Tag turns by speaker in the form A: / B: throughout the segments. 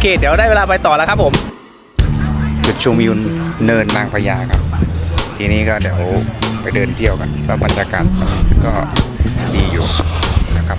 A: เค เดี๋ยวได้เวลาไปต่อแล้วครับผมจุดชมวิวเนินนางพญาครับ ทีนี้ก็เดี๋ยวไปเดินเที่ยวกันว่าบรรยากาศก็ดีอยู่นะครับ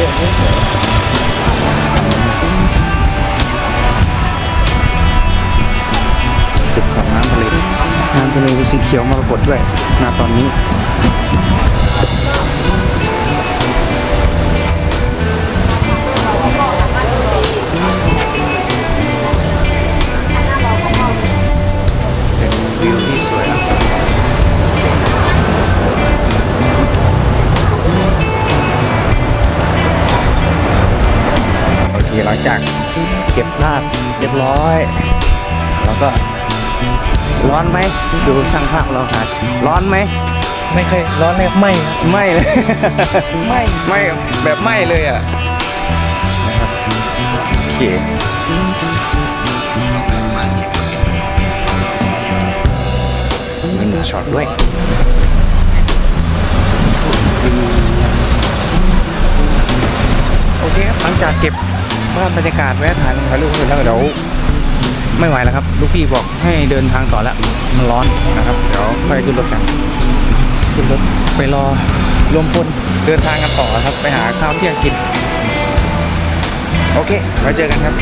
A: สุดของน้ำทะเลน้ำทะเลเป็นสีเขียวมรกตด้วยณตอนนี้ จากเก็บภาพเรียบร้อย แล้วก็ร้อนไหมดูช่างภาพเราค่ะร้อนไหม
B: ไม่เคยร้อนเลยไม่ครับ
A: ไม่เลย
B: ไม่
A: ไม่แบบไม่เลยอะนะครับโอเคมีหนึ่งช็อตด้วยโอเคครับหลังจากเก็บ ภาพบรรยากาศแวะถ่ายลงถ่ายรูปเสร็จแล้วเดี๋ยวไม่ไหวแล้วครับ ลูกพี่บอกให้เดินทางต่อแล้วมันร้อนนะครับ เดี๋ยวค่อยขึ้นรถกันขึ้นรถไปรอรวมพลเดินทางกันต่อครับ ไปหาข้าวเที่ยงกิน โอเคไว้เจอกันครับ